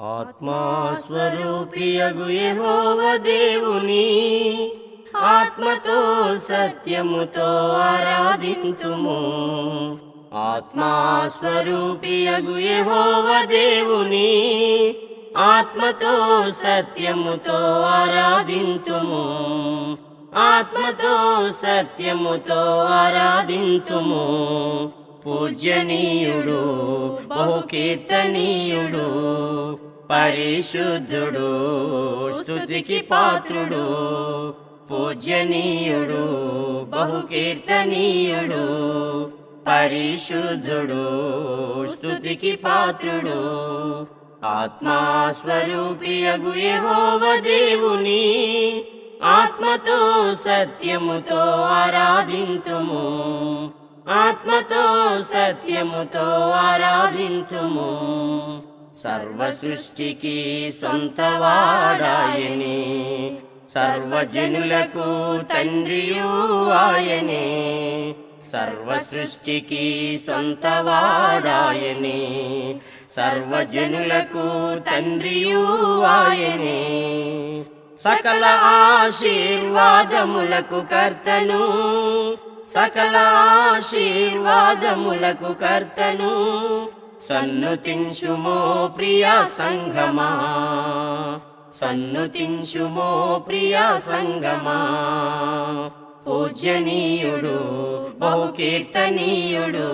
ఆత్మాస్వరూపియగు యహోవ దేవుని. ఆత్మతో సత్యముతో ఆరాధింతుము. ఆత్మాస్వరూపియగు యహోవ దేవుని. ఆత్మతో సత్యముతో ఆరాధింతుము. ఆత్మతో సత్యముతో ఆరాధింతుము. పూజనీయుడు బహుకీర్తనీయుడు పరిశుద్ధుడు స్థుతికి పాత్రుడు పూజనీయుడు బహుకీర్తనీయుడు పరిశుద్ధుడు స్థుతికి పాత్రుడు. ఆత్మాస్వరూపియగు యెహోవ దేవుని ఆత్మతో సత్యముతో ఆరాధింతుము. ఆత్మతో సత్యముతో ఆరాధింతుము. సర్వ సృష్టికి సొంతవాడాయని సర్వజనులకు తండ్రియు ఆయనే. సర్వ సృష్టికి సొంతవాడాయని సర్వజనులకు తండ్రియు ఆయనే. సకల ఆశీర్వాదములకు కర్తను సకలాశీర్వాదములకు కర్తను. సన్నుతించుమో ప్రియా సంగమా. సన్నుతించుమో ప్రియా సంగమా. పూజనీయుడు బహుకీర్తనీయుడు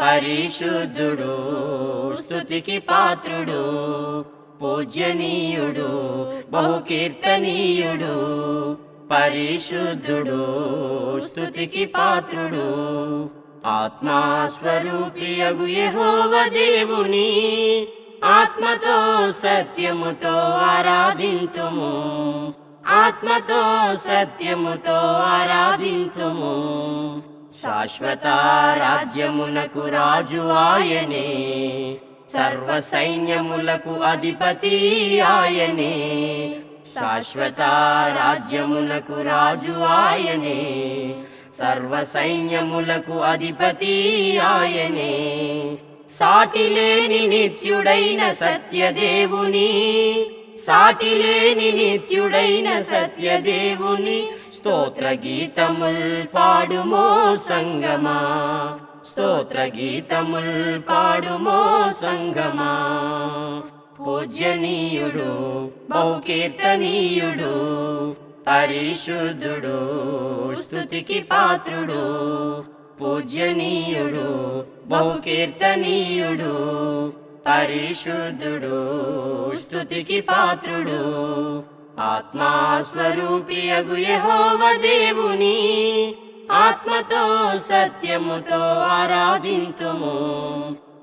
పరిశుద్ధుడు స్తుతికి పాత్రుడు. పూజనీయుడు బహుకీర్తనీయుడు పరిశుద్ధుడు స్థుతికి పాత్రుడు. ఆత్మాస్వరూపియగు యహోవ దేవుని. ఆత్మతో సత్యముతో ఆరాధింతుము. ఆత్మతో సత్యముతో ఆరాధింతుము. శాశ్వత రాజ్యమునకు రాజు ఆయనే. సర్వ సైన్యములకు అధిపతి ఆయనే. శాశ్వత రాజ్యమునకు రాజు ఆయనే సర్వ సైన్యములకు అధిపతి ఆయనే. సాటిలేని నిత్యుడైన సత్యదేవుని సాటిలేని నిత్యుడైన సత్యదేవుని స్తోత్ర గీతముల్ పాడుమో సంగమా. స్తోత్ర గీతముల్ పాడుమో సంగమా. పూజ్యనీయుడు బహుకీర్తనీయుడు పరిశుద్ధుడు స్తుతికి పాత్రుడు పూజ్యనీయుడు బహుకీర్తనీయుడు పరిశుద్ధుడు స్థుతికి పాత్రుడు ఆత్మాస్వరూపియగు యహోవ దేవుని ఆత్మతో సత్యముతో ఆరాధింతుము.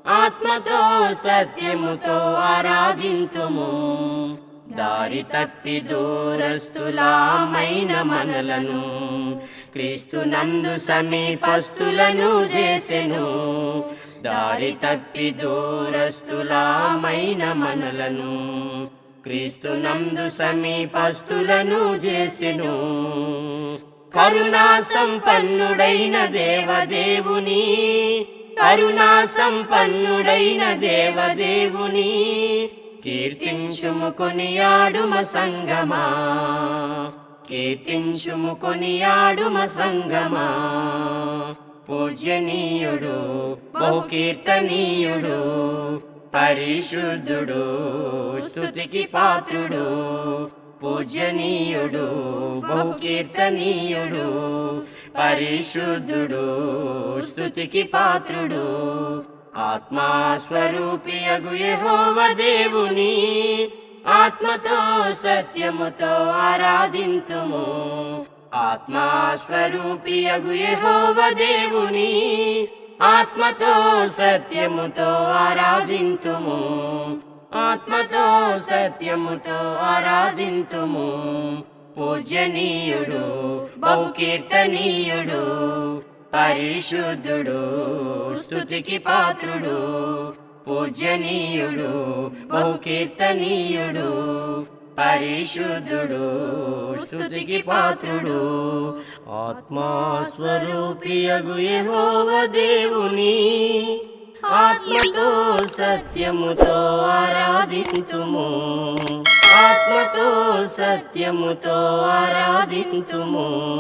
ఆత్మతో సత్యముతో ఆరాధింతుము. దారి తప్పి దూరస్తులామైన మనలను క్రీస్తునందు సమీపస్తులను చేసెను. దారి తప్పి దూరస్తులామైన మనలను క్రీస్తునందు సమీపస్తులను చేసెను. కరుణా సంపన్నుడైన దేవదేవుని కరుణా సంపన్నుడైన దేవదేవుని కీర్తించుము కొనియాడుమ సంగమా. కీర్తించుము కొనియాడుమ సంగమా. పూజనీయుడు బహుకీర్తనీయుడు పరిశుద్ధుడు స్థుతికి పాత్రుడు. పూజనీయుడు బహుకీర్తనీయుడు పరిశుద్ధుడు స్థుతికి పాత్రుడు ఆత్మాస్వరూపి అగుయహోవ దేవుని. ఆత్మతో సత్యముతో ఆరాధింతుము. ఆత్మాస్వరూపి అగుయహోవ దేవుని. ఆత్మతో సత్యముతో ఆరాధింతుము. ఆత్మతో సత్యముతో ఆరాధింతుము. పూజనీయుడు బహుకీర్తనీయుడు పరిశుద్ధుడు స్థుతికి పాత్రుడు పూజనీయుడు బహుకీర్తనీయుడు పరిశుద్ధుడు స్తుతికి పాత్రుడు. ఆత్మాస్వరూపియగు యెహోవ దేవుని. ఆత్మతో సత్యముతో ఆరాధింతుము. ఆత్మతో సత్యముతో ఆరాధింతుము.